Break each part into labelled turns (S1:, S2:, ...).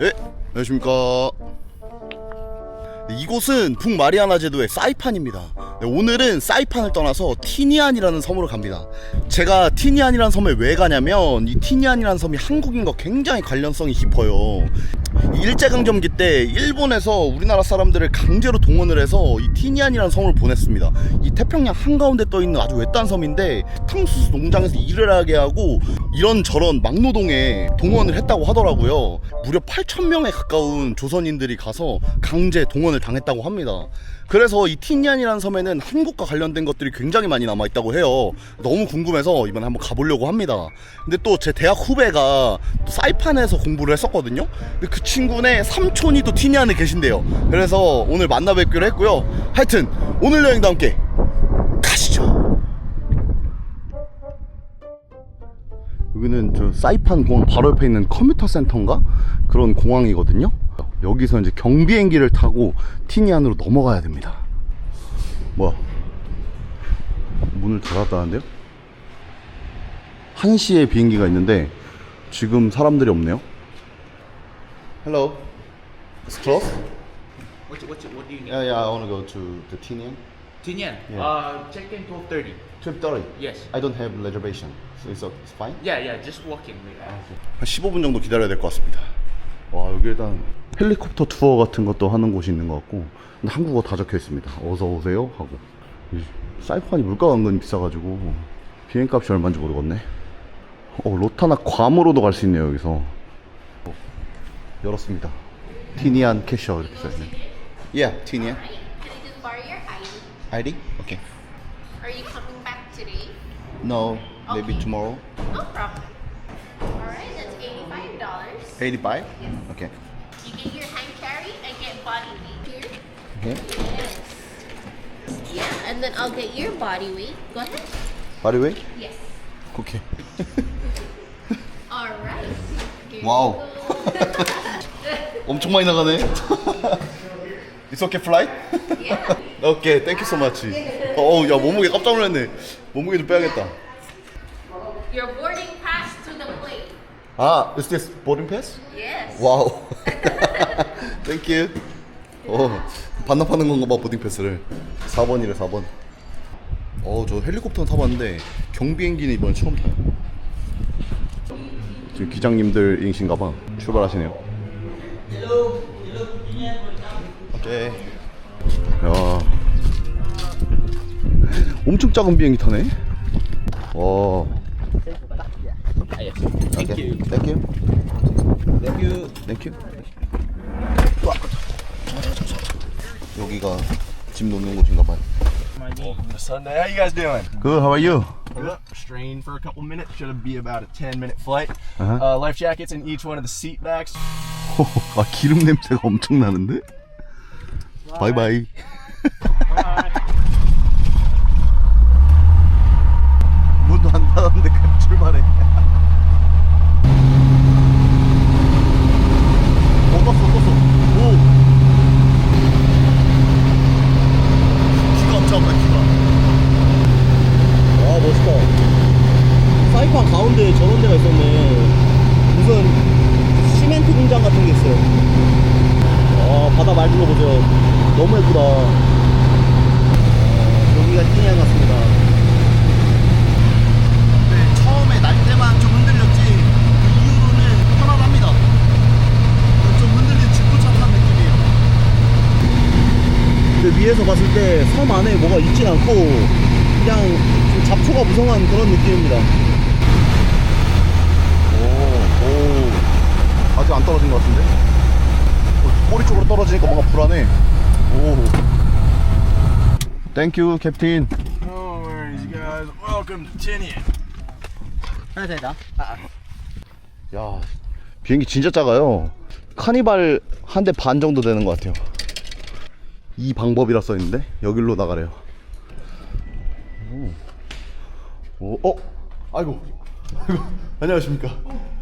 S1: 네, 안녕하십니까. 네, 이곳은 북마리아나 제도의 사이판입니다. 네, 오늘은 사이판을 떠나서 티니안이라는 섬으로 갑니다. 제가 티니안이라는 섬에 왜 가냐면 이 티니안이라는 섬이 한국인과 굉장히 관련성이 깊어요. 이 일제강점기 때 일본에서 우리나라 사람들을 강제로 동원을 해서 이 티니안이라는 섬을 보냈습니다. 이 태평양 한가운데 떠 있는 아주 외딴 섬인데 탕수수 농장에서 일을 하게 하고 이런 저런 막노동에 동원을 했다고 하더라고요. 무려 8천 명에 가까운 조선인들이 가서 강제 동원을 당했다고 합니다. 그래서 이 티니안이라는 섬에는 한국과 관련된 것들이 굉장히 많이 남아 있다고 해요. 너무 궁금해서 이번에 한번 가보려고 합니다. 근데 또 제 대학 후배가 또 사이판에서 공부를 했었거든요. 근데 그 친구네 삼촌이 또 티니안에 계신대요. 그래서 오늘 만나 뵙기로 했고요. 하여튼 오늘 여행도 함께 여기는 저 사이판 공항 바로 옆에 있는 컴퓨터 센터인가 그런 공항이거든요. 여기서 이제 경비행기를 타고 티니안으로 넘어가야 됩니다. 뭐야? 문을 닫았다는데요? 1시에 비행기가 있는데 지금 사람들이 없네요. Hello. It's closed?
S2: What, what, what do you need?
S1: Yeah, yeah, I want to go to the Tinian.
S2: Tinian.
S1: Yeah.
S2: Uh, check in 12:30.
S1: 12:30.
S2: Yes.
S1: I don't have reservation. So it's, it's fine?
S2: Yeah, yeah. Just walk in.
S1: 한 15분 정도 기다려야 될 것 같습니다. 와 여기 일단 헬리콥터 투어 같은 것도 하는 곳이 있는 것 같고 근데 한국어 다 적혀 있습니다. 어서 오세요 하고 이 사이판이 물가가 은근히 비싸가지고 비행값이 얼마인지 모르겠네. 어 로타나 괌으로도 갈 수 있네요 여기서. 어, 열었습니다. 티니안 캐셔 이렇게 써있네. Yeah, 티니안.
S3: Can I just borrow your ID?
S1: ID? Okay. No, maybe
S3: Okay.
S1: tomorrow.
S3: No problem. Alright, that's eighty-five dollars.
S1: 85?
S3: Yes.
S1: Okay.
S3: You get your hand carry and get body weight. Here?
S1: Okay.
S3: Yes. Yeah, and then I'll get your body weight. Go ahead.
S1: The way?
S3: Yes.
S1: Okay.
S3: Alright. Here
S1: Wow.
S3: you.
S1: 엄청 많이 나가네. It's okay flight?
S3: yeah.
S1: 오케이, 땡큐 so much. 어, 야 몸무게 깜짝 놀랐네. 몸무게 좀 빼야겠다.
S3: Your boarding pass to the plane.
S1: 아, is this boarding pass?
S3: Yes.
S1: 와우. 땡큐. 어, 반납하는 건가 봐 보딩 패스를. 4번이래 4번. 어, 저 헬리콥터는 타봤는데 경비행기는 이번에 처음 타요. 지금 기장님들이신가 봐. 출발하시네요. 오케이. 엄청 작은 비행기 타네. 와.
S2: Thank you.
S1: 땡큐.
S2: Thank you.
S1: 땡큐. 와. 여기가 짐 놓는 곳인가 봐요.
S4: Sunday. How you guys doing?
S1: Good, how are you?
S4: Yep. Strained for a couple minutes. Should be about a 10 minute flight.
S1: Uh-huh.
S4: Uh, life jackets in each one of the seat backs.
S1: 아 기름 냄새가 엄청 나는데? 바이바이. 문도 안 닫았는데 그냥 출발해. 어 떴어 떴어. 오. 기가 엄청 아파 기가. 와 멋있다. 사이판 가운데 저런 데가 있었네. 무슨 시멘트 공장 같은 게 있어요. 아, 바다 맑은 거 보세요. 너무 예쁘다. 아, 여기가 티니안 같습니다. 네, 처음에 날 때만 좀 흔들렸지, 그 이후로는 편안합니다. 좀 흔들린 집도 착한 느낌이에요. 근데 위에서 봤을 때 섬 안에 뭐가 있진 않고, 그냥 좀 잡초가 무성한 그런 느낌입니다. 오, 오. 아직 안 떨어진 것 같은데? 어, 꼬리 쪽으로 떨어지니까 뭔가 불안해. 오. 땡큐, 캡틴.
S4: No worries, guys. Welcome to Tinian.
S1: 야, 비행기 진짜 작아요. 카니발 한 대 반 정도 되는 것 같아요. 이 방법이라 써 있는데 여기로 나가래요. 오, 오, 어, 아이고, 아이고, 안녕하십니까.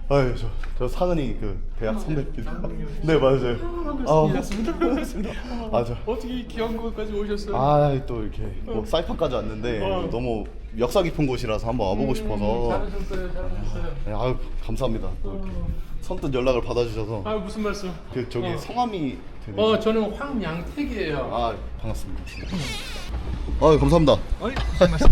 S1: 아유 저, 저 상은이 그 대학 선배입니다. 네 맞아요. 반갑습니다. 반갑습니다. 아저
S5: 어떻게 귀한 곳까지 오셨어요?
S1: 아또 이렇게 뭐 사이판까지 왔는데
S5: 어.
S1: 너무 역사 깊은 곳이라서 한번 와보고 싶어서
S5: 잘하셨어요, 잘하셨어요.
S1: 네, 아유 감사합니다. 또 이렇게 선뜻 연락을 받아주셔서
S5: 아 무슨 말씀?
S1: 그 저기
S5: 어.
S1: 성함이
S5: 어 저는 황양택이에요.
S1: 아 반갑습니다. 아 감사합니다.
S5: 어이, 무슨 말씀?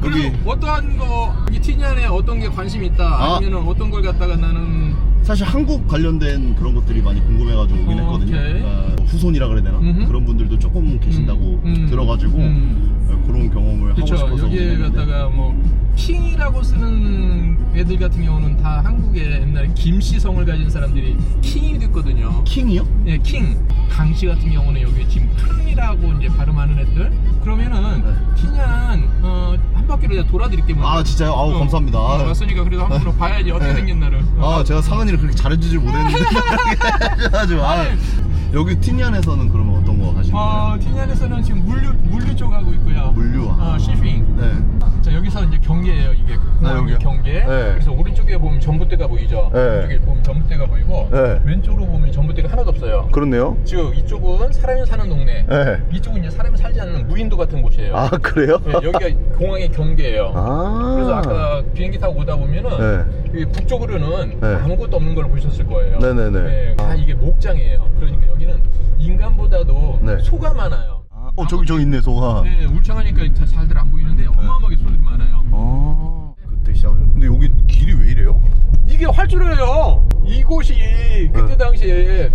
S5: 그리고 어떠한 거 여기 티니안에 어떤 게 관심 있다
S1: 아.
S5: 아니면은 어떤 걸 갖다가 나는
S1: 사실 한국 관련된 그런 것들이 많이 궁금해가지고 오긴
S5: 어,
S1: 했거든요.
S5: 오케이.
S1: 아, 후손이라 그래야 되나?
S5: 음흠.
S1: 그런 분들도 조금 계신다고
S5: 음, 음,
S1: 들어가지고
S5: 음.
S1: 아, 그런 경험을
S5: 그렇죠
S1: 하고 싶어서
S5: 여기에. 갖다가 뭐 킹이라고 쓰는 애들 같은 경우는 다 한국에 옛날에 김씨성을 가진 사람들이 킹이 됐거든요.
S1: 킹이요?
S5: 예, 킹. 강씨 같은 경우는 여기 지금 킹이라고 이제 발음하는 애들. 그러면은
S1: 네.
S5: 티냥 어, 한 바퀴를 이제 돌아드릴게요.
S1: 아 진짜요? 아우
S5: 어,
S1: 감사합니다.
S5: 어,
S1: 아,
S5: 왔으니까 그래도 한번 더 봐야지 어떻게
S1: 네.
S5: 생겼나를.
S1: 아 제가 상은이를 그렇게 잘해주질 못했는데 그래가지고 아. 여기 티니안에서는 그러면 어떤 거 하시는 거예요?
S5: 어, 티니안에서는 지금 물류 물류 쪽 하고 있고요.
S1: 물류
S5: 어, 쉬핑.
S1: 네.
S5: 자 여기서 이제 경계예요 공항의
S1: 여기요?
S5: 경계.
S1: 네.
S5: 그래서 오른쪽에 보면 전봇대가 보이죠.
S1: 네.
S5: 왼쪽에 보면 전봇대가 보이고
S1: 네.
S5: 왼쪽으로 보면 전봇대가 하나도 없어요.
S1: 그렇네요.
S5: 즉 이쪽은 사람이 사는 동네.
S1: 네.
S5: 이쪽은 이제 사람이 살지 않는 무인도 같은 곳이에요.
S1: 아 그래요?
S5: 네, 여기가 공항의 경계예요.
S1: 아.
S5: 그래서 아까 비행기 타고 오다 보면은 이 북쪽으로는
S1: 네.
S5: 아무것도 없는 걸 보셨을 거예요.
S1: 네네네.
S5: 네, 다 이게 목장이에요. 그러니까 여기는 인간보다도
S1: 네.
S5: 소가 많아요.
S1: 아, 어 저기 저기 있네 소가.
S5: 네, 울창하니까 다 잘들 안 보이는데 어마어마하게 소들이 많아요.
S1: 아 그때 시작. 근데 여기 길이 왜 이래요?
S5: 이게 활주로예요. 이곳이 그때
S1: 네.
S5: 당시에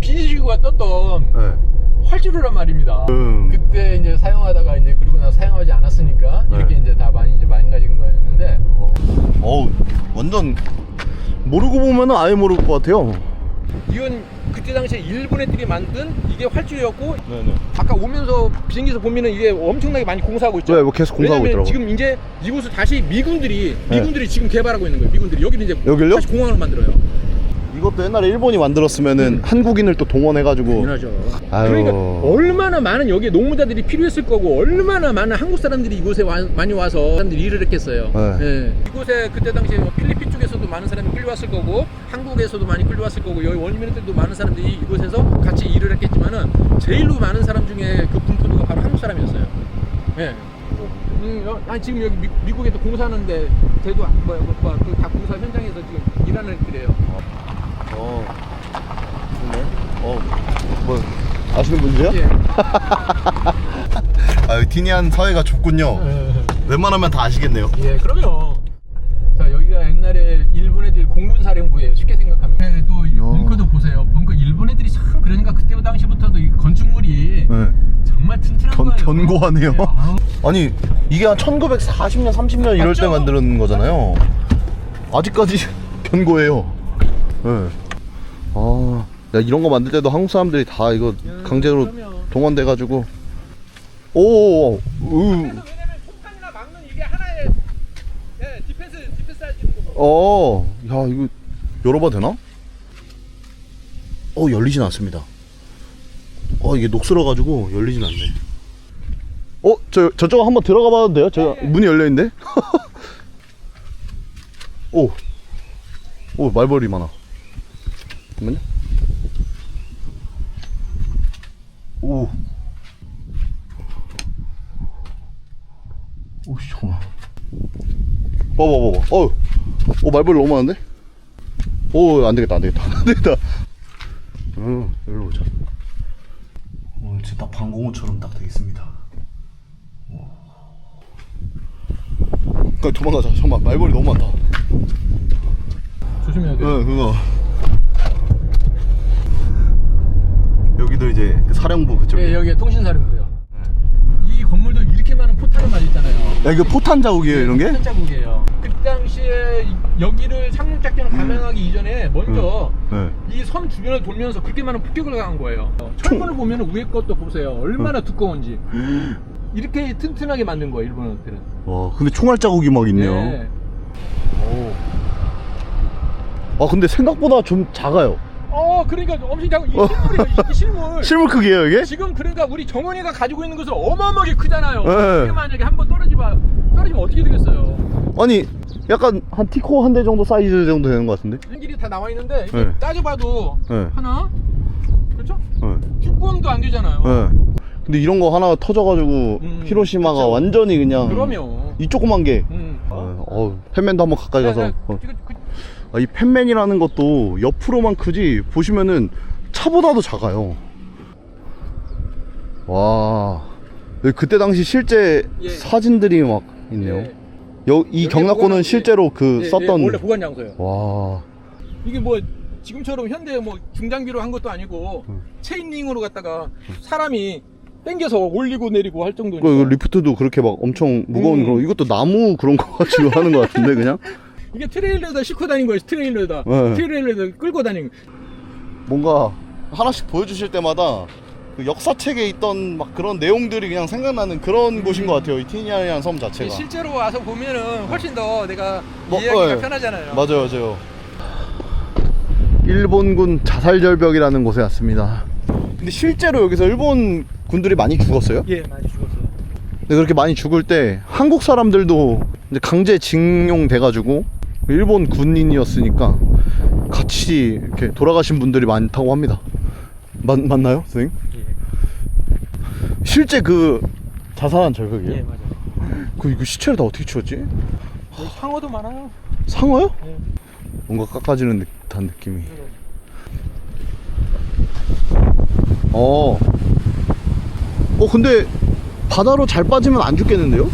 S5: 비지구가 떴던
S1: 네.
S5: 활주로란 말입니다.
S1: 음.
S5: 그때 이제 사용하다가 이제 그리고 나서 사용하지 않았으니까
S1: 네.
S5: 이렇게 이제 다 많이 이제 망가진 거였는데
S1: 어우 완전 모르고 보면은 아예 모를 것 같아요.
S5: 이건 그때 당시에 일본 애들이 만든 이게 활주로였고
S1: 네네.
S5: 아까 오면서 비행기에서 보면은 이게 엄청나게 많이 공사하고 있죠.
S1: 네, 뭐 계속 공사하고
S5: 왜냐면
S1: 있더라고요.
S5: 지금 이제 이곳을 다시 미군들이
S1: 네.
S5: 미군들이 지금 개발하고 있는 거예요. 미군들이 여기는 이제
S1: 여길요?
S5: 다시 공항을 만들어요.
S1: 이것도 옛날에 일본이 만들었으면은 한국인을 또 동원해가지고.
S5: 당연하죠.
S1: 아유.
S5: 그러니까 얼마나 많은 여기에 농무자들이 필요했을 거고 얼마나 많은 한국 사람들이 이곳에 와- 많이 와서 사람들이 일을 했겠어요.
S1: 네.
S5: 예. 이곳에 그때 당시에 뭐 필리핀 많은 사람이 끌려왔을 거고 한국에서도 많이 끌려왔을 거고 여기 원주민들도 많은 사람들이 이곳에서 같이 일을 했겠지만은 제일로 많은 사람 중에 그 분포도가 바로 한국 사람이었어요. 예. 음, 여- 아니 지금 여기 미, 국에도 공사하는데 대도 뭐야 뭐야 그다 공사 현장에서 지금 일하는 애들이에요.
S1: 어. 좋네. 어. 뭐 아시는 분이세요?
S5: 예.
S1: 아 티니안 사회가 좁군요. 웬만하면 다 아시겠네요.
S5: 예, 그럼요. 자, 여기가 옛날에 공군 사령부예요. 쉽게 생각하면. 네, 또. 벙커도 보세요. 벙커 일본 애들이 참 그러니까 그때 당시부터도 이 건축물이
S1: 네.
S5: 정말 튼튼한
S1: 견,
S5: 거예요.
S1: 견고하네요.
S5: 네, 아우,
S1: 아니 이게 한 1940년, 30년 이럴 때
S5: 맞죠?
S1: 만드는 거잖아요. 아직까지 견고해요. 네. 아, 야, 이런 거 만들 때도 한국 사람들이 다 이거 강제로. 동원돼가지고. 오, 오, 오,
S5: 왜냐면 폭탄이나 막는 이게 하나의 예, 디펜스 디펜스 하시는 거고.
S1: 어, 야 이거 열어봐도 되나? 어 열리진 않습니다. 어 이게 녹슬어가지고 열리진 않네. 어, 저 저쪽 한번 들어가 봐도 돼요? 저 문이 열려 있는데. 오, 오 말벌이 많아. 잠깐만요. 오, 오씨 잠깐만. 봐봐 봐봐. 어, 오 말벌 너무 많은데? 오 안되겠다 안되겠다 안되겠다. 응 여기로 오자. 오늘 진짜 딱 방공호처럼 딱 되겠습니다. 그러니까 도망가자. 잠깐만 말벌이 너무 많다.
S5: 조심해야 돼요.
S1: 응 그거. 여기도 이제 그 사령부 그쪽에.
S5: 예, 여기 통신 사령부요. 이 건물도 이렇게 많은 포탄을 맞았잖아요.
S1: 야 이거 포탄 자국이에요 이런 게?
S5: 자국이에요. 그 당시에 여기를 상륙 작전을 감행하기 이전에 먼저
S1: 네.
S5: 이섬 주변을 돌면서 그렇게 많은 폭격을 가한 거예요. 철문을 보면 위에 것도 보세요. 얼마나 두꺼운지. 이렇게 튼튼하게 만든 거예요, 일본어들은.
S1: 와 근데 총알 자국이 막 있네요.
S5: 네.
S1: 아 근데 생각보다 좀 작아요.
S5: 어, 어 그러니까 엄청 작은 이 실물이에요 이 실물
S1: 실물 크기예요 이게?
S5: 지금 그러니까 우리 정원이가 가지고 있는 것은 어마어마하게 크잖아요
S1: 네.
S5: 이게 만약에 한번 떨어지면 떨어지면 어떻게 되겠어요
S1: 아니 약간 한 티코 한 대 정도 사이즈 정도 되는 것 같은데?
S5: 한길이 다 나와 있는데 이게
S1: 네.
S5: 따져봐도
S1: 네.
S5: 하나 그렇죠?
S1: 네.
S5: 6분도 안 되잖아요
S1: 네. 근데 이런 거 하나 터져가지고
S5: 음,
S1: 히로시마가
S5: 그쵸.
S1: 완전히 그냥
S5: 그럼요
S1: 이 조그만 게
S5: 음.
S1: 어, 어, 팬맨도 한번 가까이 가서
S5: 네, 네,
S1: 어.
S5: 그- 그-
S1: 아, 이 팬맨이라는 것도 옆으로만 크지 보시면은 차보다도 작아요 와 그때 당시 실제
S5: 예.
S1: 사진들이 막 있네요
S5: 예.
S1: 여, 이 경락고는 실제로 그
S5: 예, 예,
S1: 썼던
S5: 원래 보관 장소예요
S1: 와
S5: 이게 뭐 지금처럼 현대 뭐 중장비로 한 것도 아니고
S1: 음.
S5: 체인링으로 갖다가 사람이 당겨서 올리고 내리고
S1: 할그
S5: 정도니까
S1: 리프트도 그렇게 막 엄청 무거운
S5: 음.
S1: 그런 이것도 나무 그런 거 가지고 하는 것 같은데 그냥
S5: 이게 트레일러에다 싣고 다닌 거예요 트레일러에다
S1: 네.
S5: 트레일러에다 끌고 다니는 거.
S1: 뭔가 하나씩 보여주실 때마다 그 역사책에 있던 막 그런 내용들이 그냥 생각나는 그런 곳인 것 같아요 이 티니안이라는 섬 자체가
S5: 실제로 와서 보면은 훨씬 더 내가
S1: 뭐,
S5: 이해하기가
S1: 네.
S5: 편하잖아요
S1: 맞아요, 맞아요. 일본군 자살절벽이라는 곳에 왔습니다. 근데 실제로 여기서 일본 군들이 많이 죽었어요?
S5: 예 많이 죽었어요
S1: 근데 그렇게 많이 죽을 때 한국 사람들도 이제 강제 징용돼가지고 일본 군인이었으니까 같이 이렇게 돌아가신 분들이 많다고 합니다. 맞, 맞나요, 선생님?
S5: 예.
S1: 실제 그 자살한 절벽이에요?
S5: 예 맞아요
S1: 그 이거 시체를 다 어떻게 치웠지?
S5: 상어도 많아요
S1: 상어요?
S5: 예.
S1: 뭔가 깎아지는 듯한 느낌이. 어. 어 근데 바다로 잘 빠지면 안 죽겠는데요?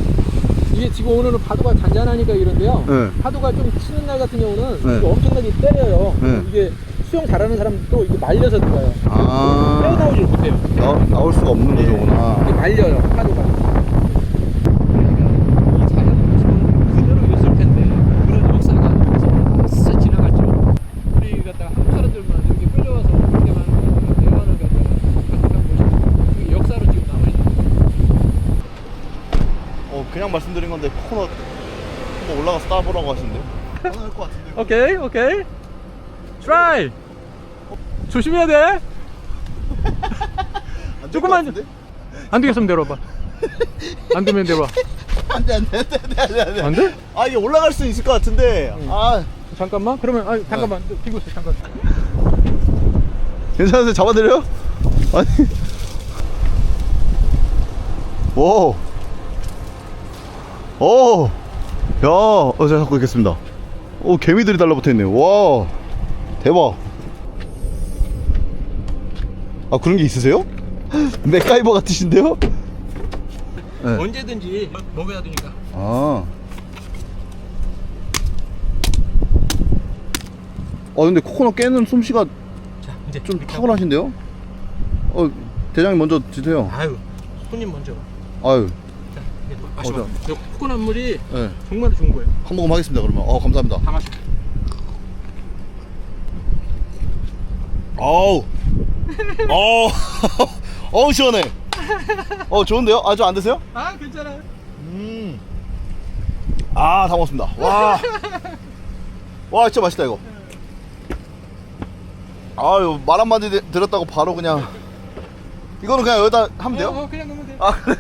S5: 이게 지금 오늘은 파도가 잔잔하니까 이런데요
S1: 네.
S5: 파도가 좀 치는 날 같은 경우는
S1: 네.
S5: 이게 엄청나게 때려요
S1: 네.
S5: 이게 수영 잘하는 사람도 이게 말려서 들어가요
S1: 아.
S5: 헤어나오질 못해요
S1: 나, 나올 수가 없는
S5: 이게
S1: 구조구나.
S5: 말려요 파도가 이 자연 모습은 그대로 있을 텐데 그런 역사가 싹 지나갔죠 우리 갖다가 한국 사람들만 여기 끌려와서 그렇게 많은 대화를 갖다가 가득한 곳이 그 역사로 지금 남아있는
S1: 어 그냥 말씀드린 건데 코코넛 한번 올라가서 따보라고 하시는데. 괜찮을 것 같은데.
S5: 오케이 오케이 트라이 조심해야 돼 조금만 안 되겠으면 내려봐 안 되면 내려봐
S1: 안돼 안돼 안돼 안돼 안돼.
S5: 안 돼?
S1: 아 이게 올라갈 수 있을 것 같은데. 아
S5: 잠깐만 그러면 아 잠깐만 비고 있어 잠깐
S1: 괜찮으세요? 잡아드려요? 아니. 오. 오. 야, 어, 제가 잡고 있겠습니다. 오, 개미들이 달라붙어 있네요. 와. 대박. 아, 그런 게 있으세요? 맥가이버 같으신데요? 네.
S5: 언제든지 먹어야 되니까
S1: 아. 어, 근데 코코넛 깨는 솜씨가
S5: 자 이제
S1: 좀 탁월하신데요? 어, 대장님 먼저 드세요.
S5: 아유 손님 먼저
S1: 아유,
S5: 마셔봐
S1: 어,
S5: 저 코코넛 물이
S1: 네.
S5: 정말 좋은 거예요
S1: 한 모금 하겠습니다, 그러면. 어, 감사합니다.
S5: 다 마셔
S1: 어우. 어우. 어우, 시원해. 어, 좋은데요? 아주 안 드세요?
S5: 아 괜찮아요
S1: 음. 아, 다 먹었습니다. 와. 와, 진짜 맛있다, 이거. 아유, 말 한마디 드- 들었다고 바로 그냥. 이거는 그냥 여기다 하면 돼요?
S5: 어, 어, 그냥 넣으면 돼
S1: 아, 그래요?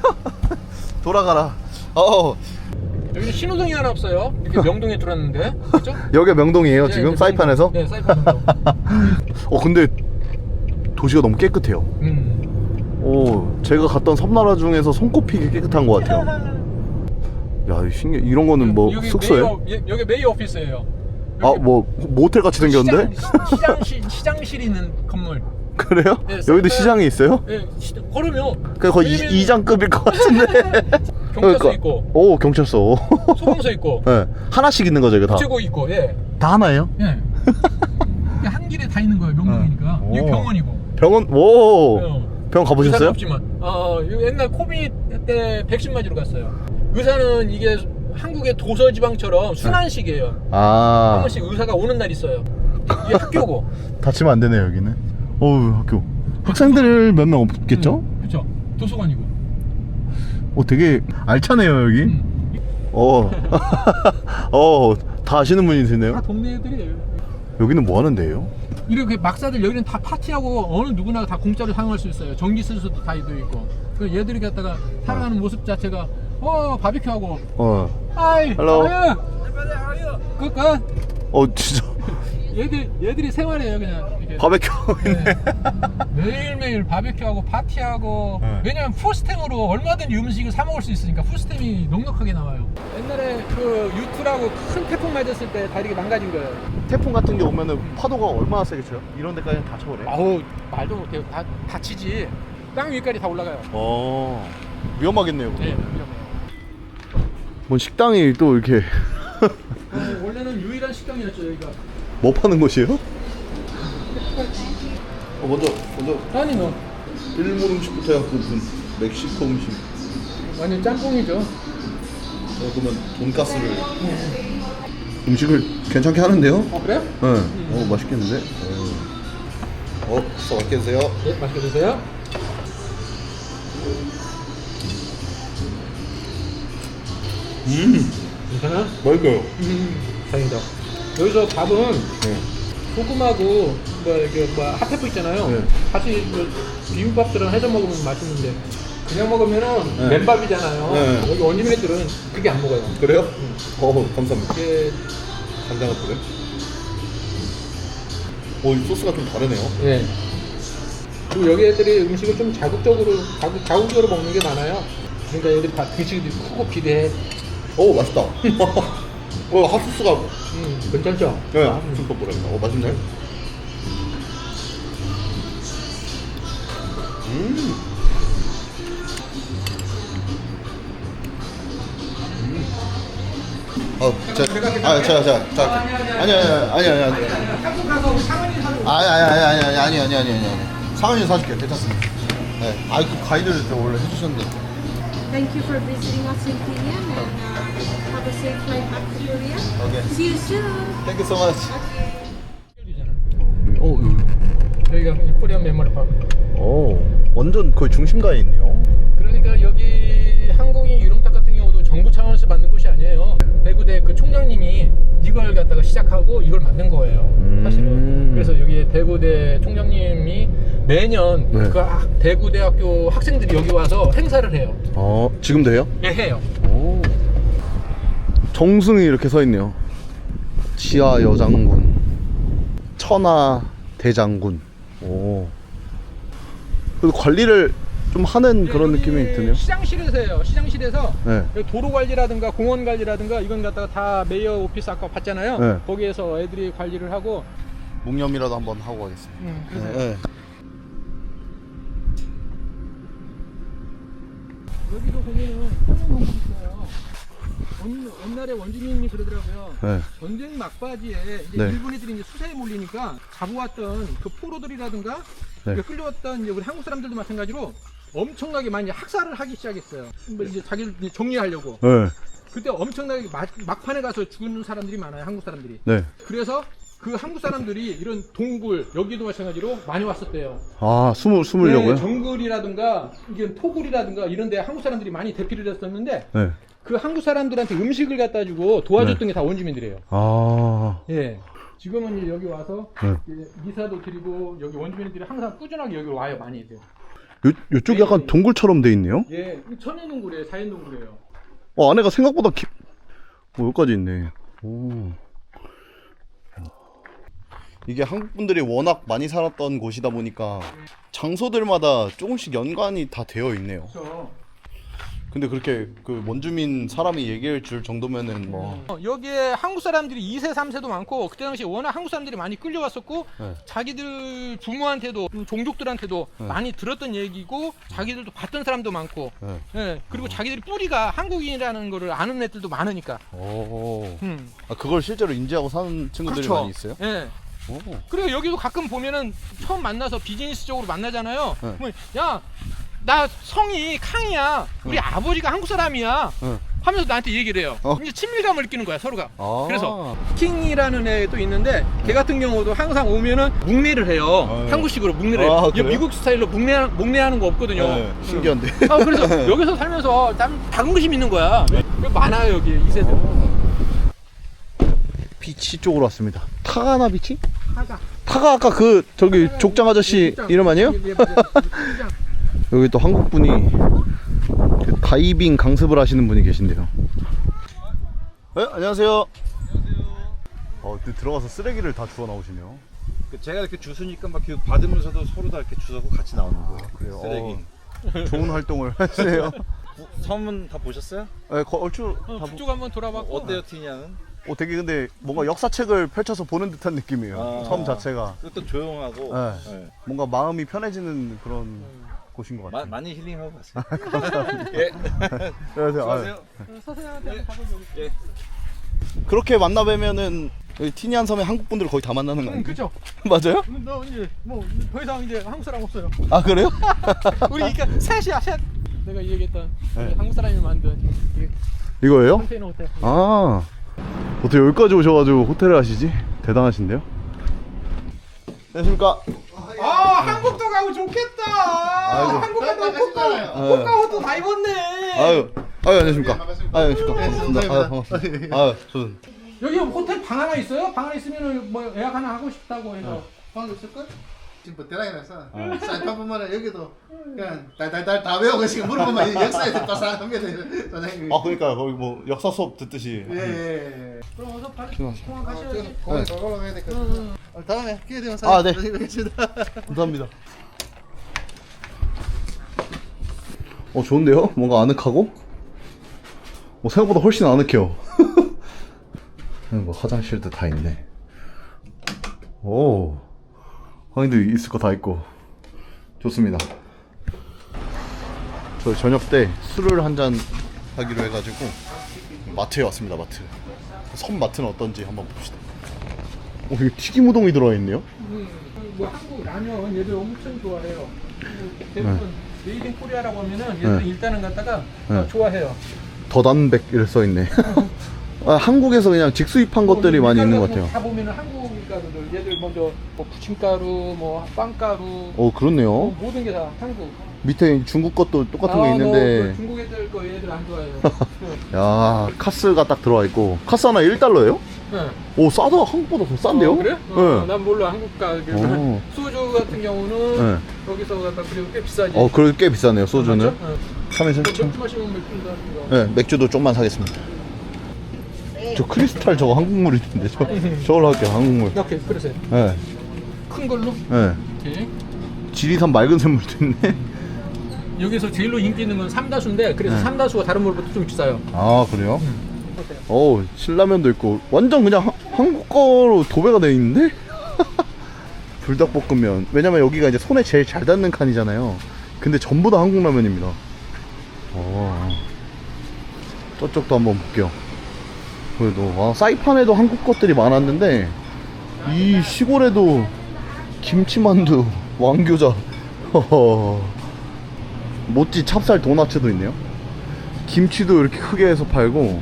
S1: 돌아가라. 어,
S5: 여기는 신호등이 하나 없어요 이렇게 명동에 들어왔는데 그죠?
S1: 여기가 명동이에요,
S5: 네,
S1: 지금?
S5: 네,
S1: 사이판에서?
S5: 네 사이판 명동
S1: 어, 근데 도시가 너무 깨끗해요.
S5: 음.
S1: 오, 제가 갔던 섬나라 중에서 손꼽히게 깨끗한 것 같아요. 야, 이 신기해. 이런 거는 뭐
S5: 여기
S1: 숙소예요?
S5: 메이어, 예, 여기 메이 오피스예요
S1: 아, 뭐 모텔 같이 생겼는데?
S5: 시장, 시- 시장실 시장실 있는 건물
S1: 그래요?
S5: 네,
S1: 여기도
S5: 센터-
S1: 시장이 있어요?
S5: 예, 시, 걸으면
S1: 그 거의
S5: 왜냐면
S1: 이, 장급일것 같은데.
S5: 경찰서
S1: 그러니까.
S5: 있고
S1: 오, 경찰서.
S5: 소방서 있고
S1: 네. 하나씩 있는 거죠, 이거 다.
S5: 부채고 있고 예.
S1: 다 하나예요?
S5: 예. 이게 한 길에 다 있는 거예요 명동이니까
S1: 어.
S5: 이게
S1: 오.
S5: 병원이고
S1: 병원, 오.
S5: 어.
S1: 병원 가보셨어요?
S5: 없지만 어, 이거 옛날 코비드 때 백신 맞으러 갔어요 의사는 이게 한국의 도서지방처럼 순환식이에요 한
S1: 아,
S5: 번씩 의사가 오는 날 있어요 이게 학교고
S1: 다치면 안 되네요, 여기는. 어우, 학교. 학생들 몇 명 없겠죠?
S5: 그렇죠 도서관이고
S1: 어, 되게 알차네요, 여기.
S5: 음.
S1: 어. 어, 다 아시는
S5: 다
S1: 분이시네요.
S5: 동네 애들이에요
S1: 여기는 뭐 하는 데예요?
S5: 이렇게 막사들 여기는 다 파티하고 어느 누구나 다 공짜로 사용할 수 있어요. 전기 쓸 수도 다 있고 있고. 그 얘들이 갖다가 살아가는 모습 자체가 어 바비큐하고
S1: 어.
S5: 아이
S1: Hello.
S5: 아유 끝끝
S1: 어 진짜
S5: 얘들 얘들이 생활해요 그냥. 이렇게.
S1: 바베큐 있네.
S5: 매일매일 바비큐하고 파티하고.
S1: 네.
S5: 왜냐면 풀스템으로 얼마든지 음식을 사 먹을 수 있으니까 풀스템이 넉넉하게 나와요. 옛날에 그 유투라고 큰 태풍 맞았을 때다 이렇게 망가진 거예요.
S1: 태풍 같은 게 오면은 파도가 얼마나 세게 쳐요? 이런 데까지 다 쳐오래.
S5: 아우 말도 못해요. 다 다치지. 땅 위까지 다 올라가요.
S1: 어 위험하겠네요.
S5: 네 위험해요.
S1: 뭔 식당이 또 이렇게.
S5: 어, 원래는 유일한 식당이었죠 여기가
S1: 뭐 파는 곳이에요? 어, 먼저 먼저
S5: 아니 뭐
S1: 일본 음식부터 해갖고 무슨 멕시코 음식.
S5: 완전 짬뽕이죠
S1: 어, 그러면 돈가스를 음식을 괜찮게 하는데요?
S5: 어 그래요?
S1: 네. 어 맛있겠는데? 어, 어 맛있게 드세요.
S5: 네 맛있게 드세요
S1: 음
S5: 괜찮아?
S1: 맛있어요.
S5: 음 다행이다 여기서 밥은
S1: 네.
S5: 소금하고 뭐 이렇게 뭐 핫페프 있잖아요.
S1: 네.
S5: 같이 뭐 비빔밥처럼 해서 먹으면 맛있는데 그냥 먹으면은
S1: 네.
S5: 맨밥이잖아요.
S1: 네.
S5: 여기 원주민들은 그게 안 먹어요.
S1: 그래요? 어 감사합니다.
S5: 이게
S1: 간장을 뿌려. 어이 소스가 좀 다르네요.
S5: 예. 그리고 여기 애들이 음식을 좀 자극적으로 자극, 자극적으로 먹는 게 많아요. 그러니까 얘들이 다 등식이 크고 비대해.
S1: 오 맛있다. 어 핫소스가
S5: 음, 괜찮죠?
S1: 네 핫소스 또 뭐랄까. 어 맛있네. 음. 어, 자, 아, 제가, 제가, 자, 아니, 아니, 아니, 아니, 아니,
S5: 한국 가서 상원이 사는
S1: 아니, 아니, 아니, 아니, 아니, 아니, 아니, 아니, 아니, 상은이 사줄게요, 괜찮습니다. 네, 아, 그 가이드를 또 원래 해주셨는데.
S6: Thank you for visiting us in Korea and uh, have a safe flight back to Korea.
S1: 오케이.
S6: See you soon.
S1: Thank you so much.
S5: 잖아
S1: 어,
S5: 여기가 코리안 메모리 파크.
S1: 오, 완전 거의 중심가에 있네요.
S5: 그러니까 여기 항공이 유령탑 같은 경우도 정부 차원에서 만든 곳이 아니에요. 대구대 그 총장님이 이걸 갖다가 시작하고 이걸 만든 거예요.
S1: 음.
S5: 사실은. 그래서 여기 대구대 총장님이 매년
S1: 네.
S5: 그 학- 대구대학교 학생들이 여기 와서 행사를 해요.
S1: 어, 지금도 해요?
S5: 예, 해요.
S1: 오. 정승이 이렇게 서 있네요. 지하 여장군, 천하 대장군. 오. 그래도 관리를 좀 하는 그런
S5: 여기
S1: 느낌이 드네요.
S5: 시장실에서 해요. 시장실에서
S1: 네.
S5: 여기 도로 관리라든가 공원 관리라든가 이건 갖다가 다 메이어 오피스 아까 봤잖아요.
S1: 네.
S5: 거기에서 애들이 관리를 하고
S1: 묵념이라도 한번 하고 가겠습니다.
S5: 음, 그래서
S1: 네.
S5: 여기도 보면은 청년농구 있어요. 원- 옛날에 원주민이 그러더라고요.
S1: 네.
S5: 전쟁 막바지에 이제
S1: 네.
S5: 일본 애들이 이제 수세에 몰리니까 잡아왔던 그 포로들이라든가
S1: 네.
S5: 이제 끌려왔던 이제 우리 한국 사람들도 마찬가지로 엄청나게 많이 학살을 하기 시작했어요. 뭐 이제 자기를 이제 정리하려고.
S1: 네.
S5: 그때 엄청나게 막, 막판에 가서 죽는 사람들이 많아요. 한국 사람들이.
S1: 네.
S5: 그래서 그 한국 사람들이 이런 동굴 여기도 마찬가지로 많이 왔었대요.
S1: 아, 숨을, 숨으려고요?
S5: 네, 정글이라든가 이게 토굴이라든가 이런데 한국 사람들이 많이 대피를 했었는데
S1: 네.
S5: 그 한국 사람들한테 음식을 갖다 주고 도와줬던 게 다 원주민들이에요.
S1: 아.
S5: 예. 지금은 이제 여기 와서
S1: 네.
S5: 이제 미사도 드리고 여기 원주민들이 항상 꾸준하게 여기 와요 많이 돼요.
S1: 요, 요쪽이 약간 동굴처럼 돼 있네요?
S5: 예, 천연 동굴이에요, 자연 동굴이에요.
S1: 어, 안에가 생각보다 깊, 어, 여기까지 있네. 오. 이게 한국 분들이 워낙 많이 살았던 곳이다 보니까 장소들마다 조금씩 연관이 다 되어 있네요.
S5: 그렇죠.
S1: 근데 그렇게 그 원주민 사람이 얘기해 줄 정도면은 뭐
S5: 어, 여기에 한국 사람들이 2세, 3세도 많고 그때 당시 워낙 한국 사람들이 많이 끌려왔었고
S1: 네.
S5: 자기들 부모한테도 음, 종족들한테도 많이 들었던 얘기고 자기들도 봤던 사람도 많고
S1: 네.
S5: 예, 그리고 자기들이 뿌리가 한국인이라는 거를 아는 애들도 많으니까
S1: 오.
S5: 음.
S1: 아, 그걸 실제로 인지하고 사는 친구들이
S5: 그렇죠.
S1: 많이 있어요?
S5: 예.
S1: 오.
S5: 그리고 여기도 가끔 보면은 처음 만나서 비즈니스적으로 만나잖아요.
S1: 네.
S5: 그러면 야, 나 성이 캉이야. 우리 아버지가 한국 사람이야.
S1: 네.
S5: 하면서 나한테 얘기를 해요.
S1: 어.
S5: 이제 친밀감을 느끼는 거야, 서로가.
S1: 아.
S5: 그래서 킹이라는 애도 있는데 걔 같은 경우도 항상 오면은 묵내를 해요.
S1: 아, 네.
S5: 한국식으로 묵내를 해요.
S1: 아,
S5: 이거
S1: 그래요?
S5: 미국 스타일로 묵내 묵내하는 거 없거든요.
S1: 네,
S5: 응.
S1: 신기한데.
S5: 아, 그래서 여기서 살면서 참 자긍심 있는 거야. 많아 요 여기 이 세대.
S1: 비치 쪽으로 왔습니다. 타가나 비치? 타가 아까 그 저기 족장 아저씨 이름 아니에요? 여기 또 한국 분이 그 다이빙 강습을 하시는 분이 계신데요. 네, 안녕하세요. 어, 또 들어가서 쓰레기를 다 주워 나오시네요.
S7: 그 제가 이렇게 주스니까 막 이렇게 받으면서도 서로 다 이렇게 주워고 같이 나오는 거예요.
S1: 그래요?
S7: 쓰레기.
S1: 좋은 활동을 하시네요.
S7: 섬은 다 보셨어요?
S1: 네, 거, 얼추 다 보...
S5: 북쪽 한번 돌아봤고
S7: 어때요, 티냐는?
S1: 어, 되게 근데 뭔가 역사책을 펼쳐서 보는 듯한 느낌이에요.
S7: 아.
S1: 섬 자체가
S7: 그것도 조용하고
S1: 네.
S7: 네.
S1: 뭔가 마음이 편해지는 그런 곳인 것
S7: 마,
S1: 같아요.
S7: 많이 힐링하고 갔어요. 예.
S1: 안녕하세요. 아,
S7: 수고하세요. 예.
S1: 그렇게 만나 뵈면은 여기 티니안 섬에 한국 분들 거의 다 만나는 거 아닌가요?
S5: 그죠?
S1: 맞아요?
S5: 너 이제 뭐 더 이상 이제 한국 사람 없어요.
S1: 아 그래요?
S5: 우리 그러니까 셋이야 셋. 내가 이 얘기했던
S1: 네.
S5: 한국 사람이 만든 이
S1: 이거예요?
S5: 컨테이너 호텔.
S1: 아 어떻게 여기까지 오셔가지고 호텔을 하시지? 대단하신데요? 안녕하십니까?
S5: 아 한국도 가고 좋겠다.
S1: 아이고.
S5: 한국 가면 꽃가
S1: 네.
S5: 꽃가옷도 다 입었네.
S1: 아유 아유 안녕하십니까? 아유 안녕하십니까? 반갑습니다. 아유 반갑습니다. 아유 저는
S5: 여기 호텔 방 하나 있어요? 방 하나 있으면 뭐 예약 하나 하고 싶다고 해서.
S8: 방금 있을걸? 지금 버테랑이라서 사이판뿐만 아니라 여기도 그냥 달달달 다 외우고 지금 물어보면 역사에 대해 빠삭합니다 선생님이
S1: 아 그러니까 거기 뭐 역사 수업 듣듯이
S8: 예예
S5: 그럼 어서 빨리
S1: 죄송합니다.
S5: 통화 가셔야지.
S8: 거기 더 올라가야 될것 같아 다음에 기회 되면
S1: 아, 네.
S8: 선생님 뵙겠습니다
S1: 감사합니다. 어 좋은데요? 뭔가 아늑하고? 어, 생각보다 훨씬 아늑해요. 뭐 화장실도 다 있네. 오, 방에도 있을 거 다 있고 좋습니다. 저 저녁 때 술을 한 잔 하기로 해가지고 마트에 왔습니다. 마트. 섬 마트는 어떤지 한번 봅시다. 어, 여기 튀김 우동이 들어와 있네요.
S5: 뭐 한국 라면 얘들 엄청 좋아해요. 대부분 메이드 인 코리아라고 하면은 얘들
S1: 네.
S5: 일단은 갖다가
S1: 네.
S5: 어, 좋아해요.
S1: 더 단백 이렇게 써 있네. 아, 한국에서 그냥 직수입한 것들이
S5: 뭐
S1: 많이 있는 것 같아요.
S5: 다 보면은 한국 밀가루들 얘들 먼저 뭐 부침가루, 뭐 빵가루,
S1: 어 그렇네요.
S5: 뭐 모든 게 다 한국.
S1: 밑에 중국 것도 똑같은
S5: 아, 게뭐
S1: 있는데,
S5: 그 중국 애들 거 얘들 안 좋아해요.
S1: 야 카스가 딱 들어와 있고 카스 하나 1달러예요?
S5: 네.
S1: 오 싸다 한국보다 더 싼데요?
S5: 어, 그래?
S1: 네.
S5: 어, 난 몰라 한국 가격.
S1: 어.
S5: 소주 같은 경우는
S1: 네.
S5: 여기서 갖다 그리고 꽤 비싸지.
S1: 어 그래도 꽤 비싸네요 소주는.
S5: 맞죠? 어.
S1: 참외선.
S5: 맥주 마시면 맥주 다 이거.
S1: 네 맥주도 좀만 사겠습니다. 저 크리스탈 저거 한국물 있는데 저 저걸로 할게요 한국물.
S5: 이렇게 그러세요.
S1: 네.
S5: 큰 걸로.
S1: 네.
S5: 오케이.
S1: 지리산 맑은 샘물도 있네.
S5: 여기서 제일로 인기 있는 건 삼다수인데 그래서
S1: 네.
S5: 삼다수가 다른 물보다 좀 비싸요.
S1: 아 그래요? 어우 신라면도 있고 완전 그냥 하- 한국 거로 도배가 돼 있는데? 불닭볶음면. 왜냐면 여기가 이제 손에 제일 잘 닿는 칸이잖아요. 근데 전부 다 한국 라면입니다. 어. 저쪽도 한번 볼게요. 그래도 와 사이판에도 한국 것들이 많았는데 이 시골에도 김치만두 왕교자 모찌 찹쌀 도나츠도 있네요. 김치도 이렇게 크게 해서 팔고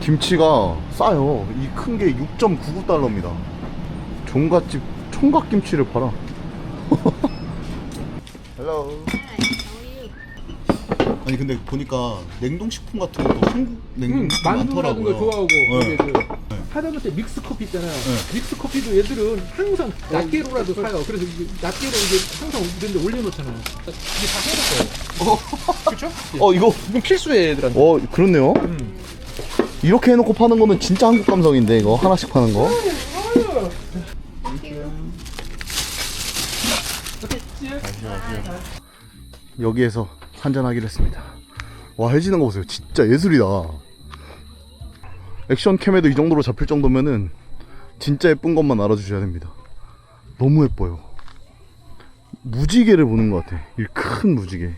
S1: 김치가 싸요. 이 큰 게 6.99달러입니다. 종갓집 총각김치를 팔아. 헬로. 아니 근데 보니까 냉동식품 같은 것도 한국 냉동식품
S5: 만두 같은
S1: 많더라고요.
S5: 거 좋아하고
S1: 네.
S5: 얘들 하다못해 믹스 커피 있잖아요. 믹스 커피도 얘들은 항상 낱개로라도 사요. 그래서 이게 낱개로 이제 항상 이런 데 올려놓잖아요. 이게 다 해놓고. 그렇죠?
S1: 어 이거
S5: 이건 필수예요 얘들한테.
S1: 어 그렇네요.
S5: 음.
S1: 이렇게 해놓고 파는 거는 진짜 한국 감성인데 이거 하나씩 파는 거. 여기에서 한잔하기로 했습니다. 와 해지는 거 보세요. 진짜 예술이다. 액션 캠에도 이 정도로 잡힐 정도면은 진짜 예쁜 것만 알아주셔야 됩니다. 너무 예뻐요. 무지개를 보는 것 같아. 이 큰 무지개.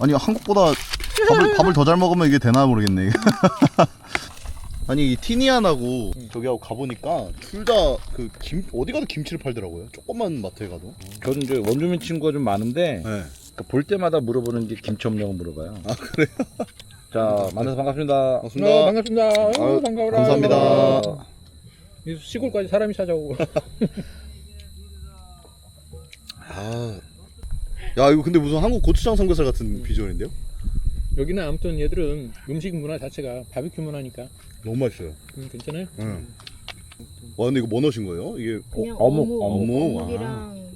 S1: 아니 한국보다 밥을, 밥을 더 잘 먹으면 이게 되나 모르겠네. 아니 이 티니안하고 저기하고 가보니까 둘 다 그 김 어디 가도 김치를 팔더라고요. 조그만 마트에 가도.
S7: 저는 이제 원주민 친구가 좀 많은데
S1: 네.
S7: 그러니까 볼 때마다 물어보는 게 김치 없냐고 물어봐요.
S1: 아 그래요?
S7: 자, 만나서 반갑습니다.
S1: 반갑습니다.
S5: 어, 반갑습니다. 아유,
S1: 아유,
S5: 반가워라.
S1: 감사합니다.
S5: 이 시골까지 사람이 찾아오고.
S1: 아. 야 이거 근데 무슨 한국 고추장 삼겹살 같은 비주얼인데요?
S5: 여기는 아무튼 얘들은 음식 문화 자체가 바비큐 문화니까
S1: 너무 맛있어요.
S5: 음, 괜찮아요?
S1: 응. 와 근데 이거 뭐 넣으신 거예요? 이게
S6: 그냥
S5: 어묵,
S6: 어묵,
S1: 어묵.
S6: 어묵 이랑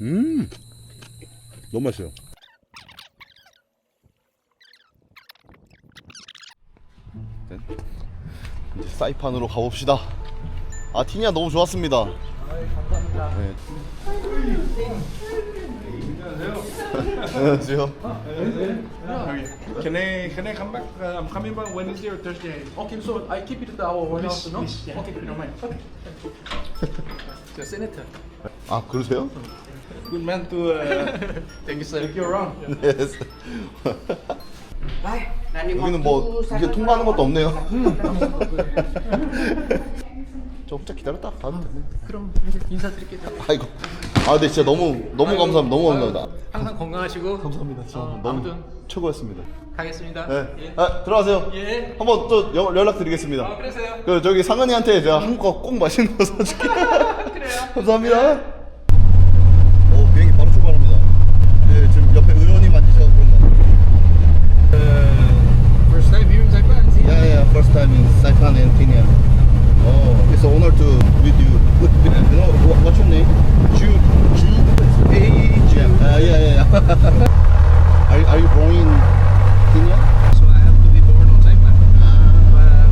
S1: 음 너무 맛있어요. 네. 이제 사이판으로 가봅시다. 아 티니아 너무 좋았습니다. 네. 안녕하세요.
S4: Can I can I come back? Uh, I'm coming back Wednesday or Thursday.
S5: Okay, so I keep it at our house, no? Okay, you don't mind. Okay. The senator.
S1: 아 그러세요?
S4: Good man to uh,
S5: Thank you, sir.
S4: take you around.
S1: 네. 여기는 뭐 이게 통과하는 것도 없네요. 저 혼자 기다렸다 가도 되네.
S5: 그럼 이제 인사드릴게요.
S1: 아이고. 아 근데 진짜 너무 너무 감사합니다. 너무 감사합니다.
S5: 항상 건강하시고
S1: 감사합니다. 진짜
S5: 어,
S1: 너무
S5: 아무튼
S1: 최고였습니다.
S5: 가겠습니다.
S1: 네.
S5: 예.
S1: 아 들어가세요.
S5: 예.
S1: 한번 또 연- 연락드리겠습니다.
S5: 아, 그러세요.
S1: 그 저기 상은이한테 제가 한국 거꼭 맛있는 거 사줄게요. 감사합니다. It's an honor to meet you. You know, what, what's your name? Jude. Jude. Hey, Jude. Uh, yeah, yeah, yeah. are, are you born in Kenya?
S4: So I have to be born on Saipan.
S1: Ah,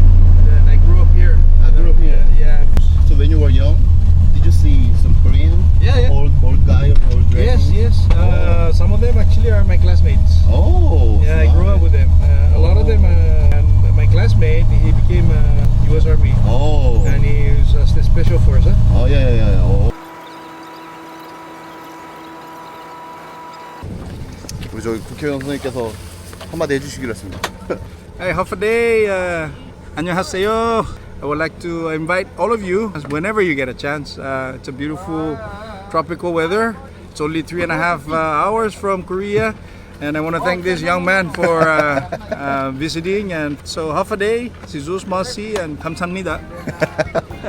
S4: and I grew up here.
S1: I grew up here.
S4: Yeah.
S1: So when you were young, did you see some Korean?
S4: Yeah, yeah.
S1: Old, old guy or old
S4: Yes, yes. Uh, some of them actually are my classmates.
S1: Oh.
S4: Yeah, I grew up with them. Uh, a lot of them. Uh, my classmate, he became uh, U.S. Army,
S1: Oh.
S4: and he was uh, the special force. Huh?
S1: Oh, yeah, yeah, yeah. Oh. 우리 저기 국회의원 선생님께서 한마디 해주시기로 했습니다.
S4: Hey, Hafaday, uh, 안녕하세요. I would like to invite all of you, whenever you get a chance. Uh, it's a beautiful tropical weather. It's only three and a half uh, hours from Korea. And I want to thank this young man for uh, uh, visiting. And so, Hafaday, Sizus Masi, and 감사합니다.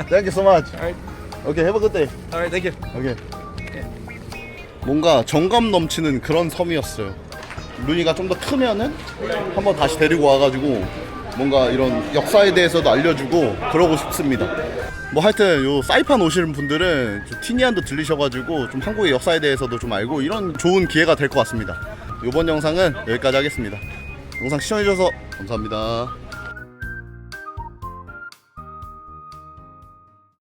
S1: Thank you so much.
S4: Alright.
S1: Okay, have a good day.
S4: All right, thank you.
S1: 오케이. 뭔가 정감 넘치는 그런 섬이었어요. 루니가 좀 더 크면은 한번 다시 데리고 와가지고 뭔가 이런 역사에 대해서도 알려주고 그러고 싶습니다. 뭐 하여튼 요 사이판 오시는 분들은 좀 티니안도 들리셔가지고 좀 한국의 역사에 대해서도 좀 알고 이런 좋은 기회가 될 것 같습니다. 이번 영상은 여기까지 하겠습니다. 영상 시청해주셔서 감사합니다.